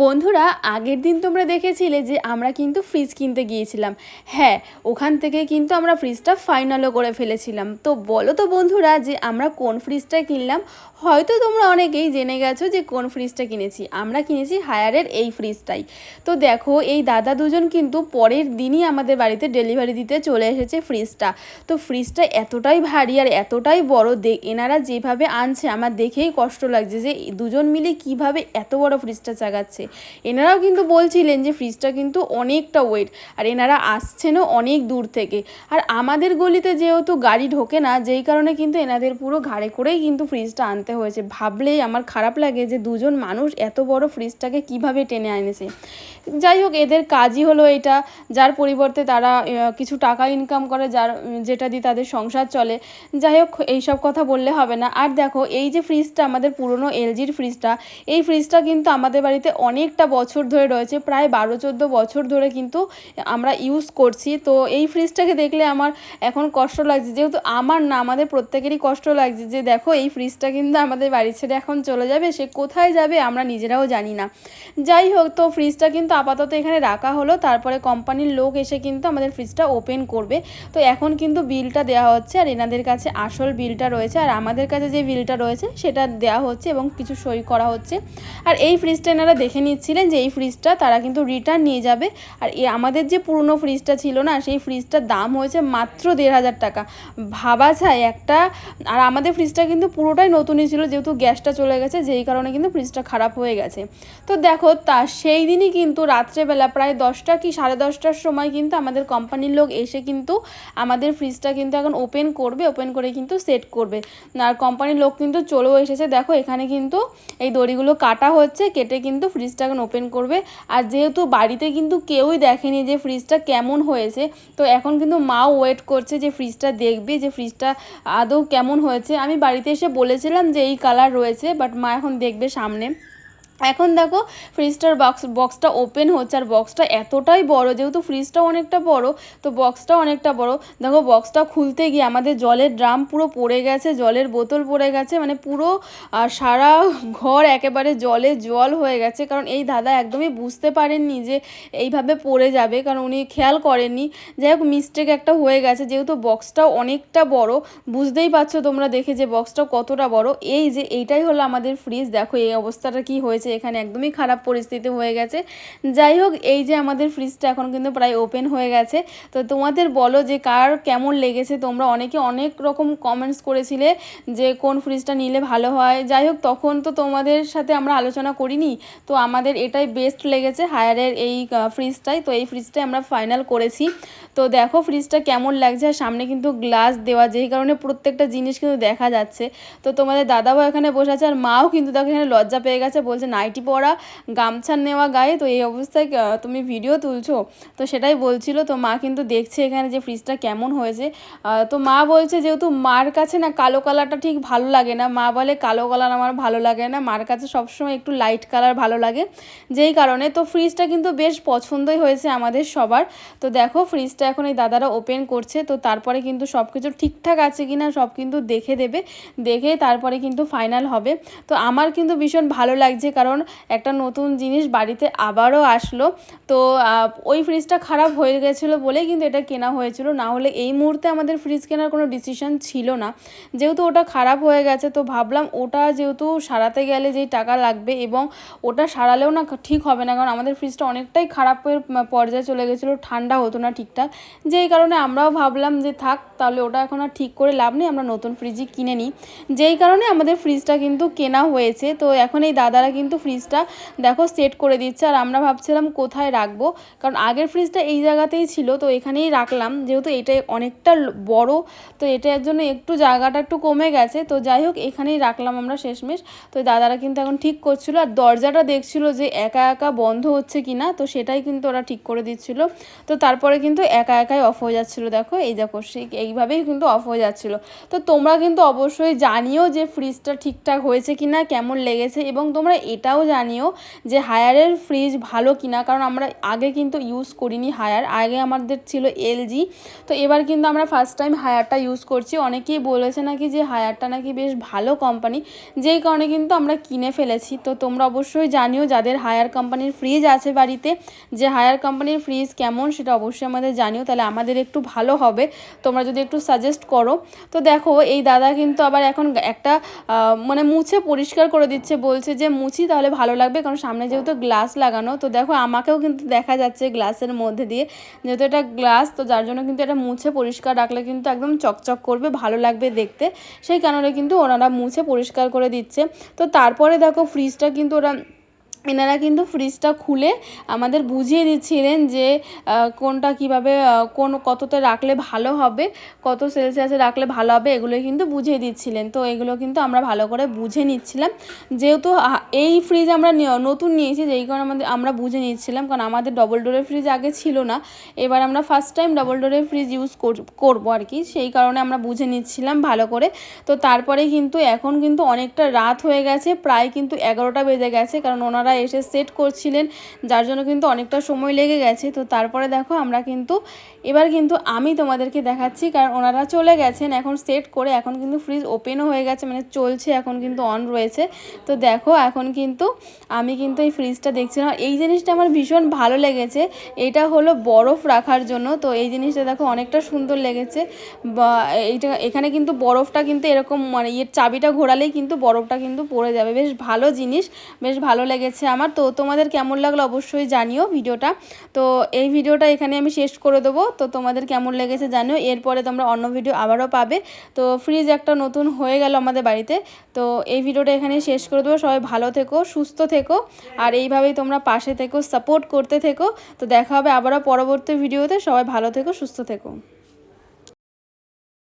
বন্ধুরা, আগের দিন তোমরা দেখেছিলে যে আমরা কিন্তু ফ্রিজ কিনতে গিয়েছিলাম। হ্যাঁ ওখান থেকে কিন্তু আমরা ফ্রিজটা ফাইনালও করে ফেলেছিলাম। তো বলো তো বন্ধুরা যে আমরা কোন ফ্রিজটা কিনলাম? হয়তো তোমরা অনেকেই জেনে গেছো যে কোন ফ্রিজটা কিনেছি। আমরা কিনেছি হায়ারের এই ফ্রিজটাই তো দেখো, এই দাদা দুজন কিন্তু পরের দিনই আমাদের বাড়িতে ডেলিভারি দিতে চলে এসেছে ফ্রিজটা তো ফ্রিজটা এতটাই ভারী আর এতটাই বড় দে, এনারা যেভাবে আনছে, আমার দেখেই কষ্ট লাগছে যে দুজন মিলে কীভাবে এত বড় ফ্রিজটা চাগাচ্ছে। এনারাও কিন্তু বলছিলেন যে ফ্রিজটা কিন্তু অনেকটা ওয়েট আর এনারা আসছেনও অনেক দূর থেকে। আর আমাদের গলিতে যেহেতু গাড়ি ঢোকে না, যেই কারণে কিন্তু এনাদের পুরো ঘাড়ে করেই কিন্তু ফ্রিজটা আনতে হয়েছে। ভাবলেই আমার খারাপ লাগে যে দুজন মানুষ এত বড় ফ্রিজটাকে কীভাবে টেনে আনেছে। যাই হোক, এদের কাজই হলো এটা, যার পরিবর্তে তারা কিছু টাকা ইনকাম করে, যার, যেটা দিয়ে তাদের সংসার চলে। যাই হোক, এইসব কথা বললে হবে না। আর দেখো, এই যে ফ্রিজটা, আমাদের পুরনো এলজির ফ্রিজটা, এই ফ্রিজটা কিন্তু আমাদের বাড়িতে অনেকটা বছর ধরে রয়েছে, প্রায় বারো চোদ্দ বছর ধরে কিন্তু আমরা ইউজ করছি। তো এই ফ্রিজটাকে দেখলে আমার এখন কষ্ট লাগছে। যেহেতু আমার না, আমাদের প্রত্যেকেরই কষ্ট লাগছে যে দেখো এই ফ্রিজটা কিন্তু আমাদের বাড়ি ছেড়ে এখন চলে যাবে, সে কোথায় যাবে আমরা নিজেরাও জানি না। যাই হোক, তো ফ্রিজটা কিন্তু আপাতত এখানে রাখা হলো, তারপরে কোম্পানির লোক এসে কিন্তু আমাদের ফ্রিজটা ওপেন করবে। তো এখন কিন্তু বিলটা দেওয়া হচ্ছে আর এনাদের কাছে আসল বিলটা রয়েছে আর আমাদের কাছে যে বিলটা রয়েছে সেটা দেওয়া হচ্ছে এবং কিছু সই করা হচ্ছে। আর এই ফ্রিজটা এনারা দেখে নিচ্ছিলেন যে এই ফ্রিজটা তারা কিন্তু রিটার্ন নিয়ে যাবে। আর এ আমাদের যে পুরনো ফ্রিজটা ছিল না, সেই ফ্রিজটার দাম হয়েছে মাত্র দেড় হাজার টাকা। ভাবা যায় একটা, আর আমাদের ফ্রিজটা কিন্তু পুরোটাই নতুনই ছিল, যেহেতু গ্যাসটা চলে গেছে, যেই কারণে কিন্তু ফ্রিজটা খারাপ হয়ে গেছে। তো দেখো, তা সেই দিনই কিন্তু রাত্রেবেলা প্রায় দশটা কি সাড়ে দশটার সময় কিন্তু আমাদের কোম্পানির লোক এসে কিন্তু আমাদের ফ্রিজটা কিন্তু এখন ওপেন করবে ওপেন করে কিন্তু সেট করবে। আর কোম্পানির লোক কিন্তু চলেও এসেছে। দেখো, এখানে কিন্তু এই দড়িগুলো কাটা হচ্ছে, কেটে কিন্তু ফ্রিজটা এখন ওপেন করবে। আর যেহেতু বাড়িতে কিন্তু কেউই দেখেনি যে ফ্রিজটা কেমন হয়েছে, তো এখন কিন্তু মাও ওয়েট করছে যে ফ্রিজটা দেখবে যে ফ্রিজটা আদৌ কেমন হয়েছে। আমি বাড়িতে এসে বলেছিলাম যে এই কালার রয়েছে বাট মা এখন দেখবে সামনে। এখন দেখো ফ্রিজটার বক্স বক্সটা ওপেন হচ্ছে আর বক্সটা এতটাই বড়, যেহেতু ফ্রিজটা অনেকটা বড়, তো বক্সটাও অনেকটা বড়। দেখো বক্সটা খুলতে গিয়ে আমাদের জলের ড্রাম পুরো পড়ে গেছে, জলের বোতল পড়ে গেছে মানে পুরো সারা ঘর একেবারে জলে জল হয়ে গেছে, কারণ এই দাদা একদমই বুঝতে পারেননি যে এইভাবে পড়ে যাবে, কারণ উনি খেয়াল করেননি। যাই হোক মিস্টেক একটা হয়ে গেছে, যেহেতু বক্সটাও অনেকটা বড়, বুঝতেই পারছ তোমরা দেখে যে বক্সটা কতটা বড়। এই যে, এইটাই হলো আমাদের ফ্রিজ দেখো এই অবস্থাটা কি হয়েছে। এখানে একদমই খারাপ পরিস্থিতি হয়ে গেছে। যাই হোক, এই যে আমাদের ফ্রিজটা এখন কিন্তু প্রায় ওপেন হয়ে গেছে। তো তোমাদের বলো যে কার কেমন লেগেছে? তোমরা অনেকে অনেক রকম কমেন্টস করেছিলে যে কোন ফ্রিজটা নিলে ভালো হয়। যাই হোক, তখন তো তোমাদের সাথে আমরা আলোচনা করিনি। তো আমাদের এটাই বেস্ট লেগেছে হায়ারের এই ফ্রিজটাই তো এই ফ্রিজটাই আমরা ফাইনাল করেছি। তো দেখো ফ্রিজটা কেমন লাগছে। আর সামনে কিন্তু গ্লাস দেওয়া যেই কারণে প্রত্যেকটা জিনিস কিন্তু দেখা যাচ্ছে। তো তোমাদের দাদাভাই এখানে বসে আছে। আর মাও কিন্তু দেখো এখানে লজ্জা পেয়ে গেছে। বলছে নাইটি পরা গামছা নেওয়া গায়ে, তো এই অবস্থায় তুমি ভিডিও তুলছো। তো সেটাই বলছিল, তো মা কিন্তু দেখছে এখানে যে ফ্রিজটা কেমন হয়েছে। তো মা বলছে যেহেতু মার কাছে না কালো কালারটা ঠিক ভালো লাগে না, মা বলে কালো কালার আমার ভালো লাগে না, মার কাছে সবসময় একটু লাইট কালার ভালো লাগে। যেই কারণে, তো ফ্রিজটা কিন্তু বেশ পছন্দই হয়েছে আমাদের সবার। তো দেখো ফ্রিজটা এখন এই দাদারা ওপেন করছে, তো তারপরে কিন্তু সব কিছু ঠিকঠাক আছে কি না সব কিন্তু দেখে দেবে, দেখে তারপরে কিন্তু ফাইনাল হবে। তো আমার কিন্তু ভীষণ ভালো লাগছে কারণ একটা নতুন জিনিস বাড়িতে আবারও আসলো। তো ওই ফ্রিজটা খারাপ হয়ে গেছিল বলেই কিন্তু এটা কেনা হয়েছিল। না হলে এই মুহূর্তে আমাদের ফ্রিজ কেনার কোনো ডিসিশন ছিল না। যেহেতু ওটা খারাপ হয়ে গেছে, তো ভাবলাম ওটা যেহেতু সারাতে গেলে যেই টাকা লাগবে এবং ওটা সারালেও না ঠিক হবে না, কারণ আমাদের ফ্রিজটা অনেকটাই খারাপের পর্যায়ে চলে গেছিল। ঠান্ডা হতো না ঠিকঠাক। যেই কারণে আমরাও ভাবলাম যে থাক, তাহলে ওটা এখন আর ঠিক করে লাভ নেই, আমরা নতুন ফ্রিজই কিনে নিই। যেই কারণে আমাদের ফ্রিজটা কিন্তু কেনা হয়েছে। তো এখন এই দাদারা কিন্তু ফ্রিজটা দেখো সেট করে দিচ্ছে। আর আমরা ভাবছিলাম কোথায় রাখব? কারণ আগের ফ্রিজটা এই জায়গাতেই ছিল, তো এখানেই রাখলাম। যেহেতু এটা অনেকটা বড়, তো এটার জন্য একটু জায়গাটা একটু কমে গেছে। তো যাই হোক, এখানেই রাখলাম আমরা শেষমেশ। তো দাদারা কিন্তু এখন ঠিক করছিল। আর দরজাটা দেখছিল যে একা একা বন্ধ হচ্ছে কি না তো সেটাই কিন্তু ওরা ঠিক করে দিচ্ছিল। তো তারপরে কিন্তু একা একাই অফ হয়ে যাচ্ছিল। দেখো, এই দেখো এইভাবেই কিন্তু অফ হয়ে যাচ্ছিল। তো তোমরা কিন্তু অবশ্যই জানিও যে ফ্রিজটা ঠিকঠাক হয়েছে কি না কেমন লেগেছে, এবং তোমরা এটাও জানিও যে হায়ারের ফ্রিজ ভালো কিনা, কারণ আমরা আগে কিন্তু ইউজ করিনি হায়ার, আগে আমাদের ছিল এলজি তো এবার কিন্তু আমরা ফার্স্ট টাইম হায়ারটা ইউজ করছি। অনেকেই বলেছে নাকি যে হায়ারটা নাকি বেশ ভালো কোম্পানি যেই কারণে কিন্তু আমরা কিনে ফেলেছি। তো তোমরা অবশ্যই জানিও যাদের হায়ার কোম্পানির ফ্রিজ আছে বাড়িতে, যে হায়ার কোম্পানির ফ্রিজ কেমন সেটা অবশ্যই আমাদের জানিও, তাহলে আমাদের একটু ভালো হবে। তোমরা যদি একটু সাজেস্ট করো। তো দেখো, এই দাদা কিন্তু আবার এখন একটা মানে মুছে পরিষ্কার করে দিচ্ছে, বলছে যে মুছি তাহলে ভালো লাগবে, কারণ সামনে যেহেতু গ্লাস লাগানো, তো দেখো আমাকেও কিন্তু দেখা যাচ্ছে গ্লাসের মধ্যে দিয়ে। যেহেতু এটা গ্লাস তো যার জন্য কিন্তু এটা মুছে পরিষ্কার রাখলে কিন্তু একদম চকচক করবে, ভালো লাগবে দেখতে। সেই কারণে কিন্তু ওনারা মুছে পরিষ্কার করে দিচ্ছে। তো তারপরে দেখো ফ্রিজটা কিন্তু ওরা এনারা কিন্তু ফ্রিজটা খুলে আমাদের বুঝিয়ে দিচ্ছিলেন যে কোনটা কীভাবে কোন কততে রাখলে ভালো হবে, কত সেলসিয়াসে রাখলে ভালো হবে এগুলো কিন্তু বুঝিয়ে দিচ্ছিলেন। তো এগুলো কিন্তু আমরা ভালো করে বুঝে নিচ্ছিলাম। যেহেতু এই ফ্রিজ আমরা নতুন নিয়েছি, যেই কারণে আমাদের, আমরা বুঝে নিচ্ছিলাম, কারণ আমাদের ডবল ডোরের ফ্রিজ আগে ছিল না। এবার আমরা ফার্স্ট টাইম ডবল ডোরের ফ্রিজ ইউজ করব আর কি, সেই কারণে আমরা বুঝে নিচ্ছিলাম ভালো করে। তো তারপরে কিন্তু, এখন কিন্তু অনেকটা রাত হয়ে গেছে, প্রায় কিন্তু এগারোটা বেজে গেছে, কারণ ওনারা এসে সেট করছিলেন, যার জন্য কিন্তু অনেকটা সময় লেগে গেছে। তো তারপরে দেখো আমরা কিন্তু, এবার কিন্তু আমি তোমাদেরকে দেখাচ্ছি, কারণ ওনারা চলে গেছেন এখন সেট করে, এখন কিন্তু ফ্রিজ ওপেনও হয়ে গেছে মানে চলছে, এখন কিন্তু অন রয়েছে। তো দেখো এখন কিন্তু আমি কিন্তু এই ফ্রিজটা দেখছিলাম। আর এই জিনিসটা আমার ভীষণ ভালো লেগেছে, এটা হলো বরফ রাখার জন্য। তো এই জিনিসটা দেখো অনেকটা সুন্দর লেগেছে। বা এইটা, এখানে কিন্তু বরফটা কিন্তু এরকম মানে ইয়ের চাবিটা ঘোরালেই কিন্তু বরফটা কিন্তু পড়ে যাবে। বেশ ভালো জিনিস, বেশ ভালো লেগেছে আমার। তো তোমাদের কেমন লাগল অবশ্যই জানিও ভিডিওটা। তো এই ভিডিওটা এখানে আমি শেষ করে দেবো। তো তোমাদের কেমন লেগেছে জানিও। এরপরে তোমরা অন্য ভিডিও আবারও পাবে। তো ফ্রিজ একটা নতুন হয়ে গেল আমাদের বাড়িতে। তো এই ভিডিওটা এখানে শেষ করে দেবো। সবাই ভালো থেকো, সুস্থ থেকো। আর এইভাবেই তোমরা পাশে থেকো, সাপোর্ট করতে থেকো। তো দেখা হবে আবারও পরবর্তী ভিডিওতে। সবাই ভালো থেকো, সুস্থ থেকো।